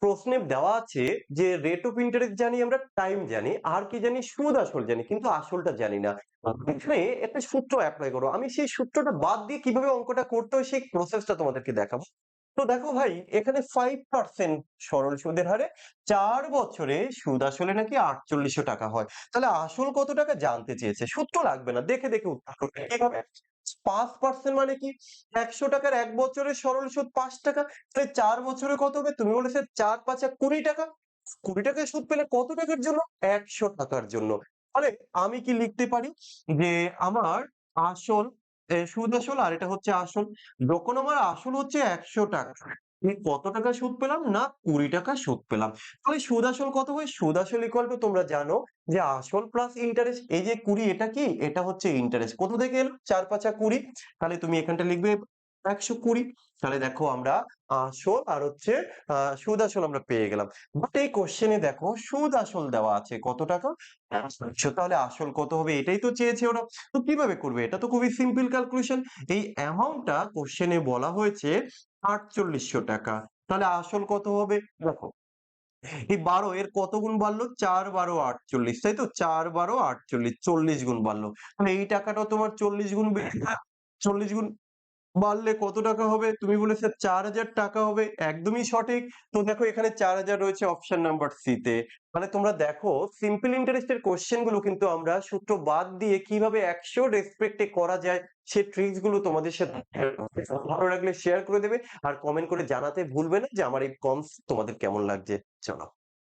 প্রশ্নে দেওয়া আছে যে রেট অফ ইন্টারেস্ট জানি আমরা টাইম জানি, আর কি জানি, সুদ আসল জানি, কিন্তু আসলটা জানি না। একটা সূত্র অ্যাপ্লাই করো। আমি সেই সূত্রটা বাদ দিয়ে কীভাবে অঙ্কটা করতে হয়, সেই প্রসেসটা তোমাদেরকে দেখাবো। তো দেখো ভাই, এখানে ফাইভ পার্সেন্ট সরল সুদের হারে চার বছরে সুদ আসলে নাকি আটচল্লিশশো টাকা হয়। তাহলে আসল কত টাকা জানতে চেয়েছে? সূত্র লাগবে না, দেখে দেখে উত্তর করবে। কীভাবে পাঁচ পার্সেন্ট মানে কি? একশো টাকার এক বছরের সরল সুদ পাঁচ টাকা, তাহলে চার বছরে কত হবে? তুমি বলেছে চার পাঁচা কুড়ি টাকা। কুড়ি টাকায় সুদ পেলে কত টাকার জন্য? একশো টাকার জন্য। তাহলে আমি কি লিখতে পারি? যে আমার আসল সুদ আসল আর এটা হচ্ছে আসল। যখন আমার আসল হচ্ছে একশো টাকা। কত টাকা সুদ পেলাম? না, কুড়ি টাকা সুদ পেলাম। তাহলে সুদ আসল কত হয়? সুদ আসল ইকুয়াল তোমরা জানো যে আসল প্লাস ইন্টারেস্ট এই যে কুড়ি, এটা কি? এটা হচ্ছে ইন্টারেস্ট কোথা থেকে এলো? চার পাঁচা কুড়ি। তাহলে তুমি এখানটা লিখবে একশো কুড়ি। তাহলে দেখো আমরা আসল আর হচ্ছে সুদ আসল আমরা পেয়ে গেলাম। বাট এই কোশ্চেনে দেখো, সুদ আসল দেওয়া আছে কত টাকা? একশো। তাহলে আসল কত হবে এটাই তো চেয়েছে ওরা। তো কীভাবে করবে? এটা তো খুবই সিম্পল ক্যালকুলেশন এই অ্যামাউন্টটা কোশ্চেনে বলা হয়েছে আটচল্লিশশো টাকা। তাহলে আসল কত হবে? দেখো, এই বারো, এর কত গুণ বাড়লো? চার বারো আটচল্লিশ। তাই তো? চার বারো আটচল্লিশ, চল্লিশ গুণ বাড়লো। তাহলে এই টাকাটাও তোমার চল্লিশ গুণ চল্লিশ গুণ বাড়লে কত টাকা হবে? তুমি বলেছে চার হাজার টাকা হবে। একদমই সঠিক। তো দেখো এখানে চার হাজার রয়েছে অপশন নাম্বার সি তে। মানে তোমরা দেখো সিম্পল ইন্টারেস্টের কোশ্চেনগুলো কিন্তু আমরা সূত্র বাদ দিয়ে কীভাবে একশো রেসপেক্টে করা যায়, সে ট্রিক্সগুলো তোমাদের সাথে ভালো লাগলে শেয়ার করে দেবে। আর কমেন্ট করে জানাতে ভুলবে না যে আমার এই কমস তোমাদের কেমন লাগছে, চলো।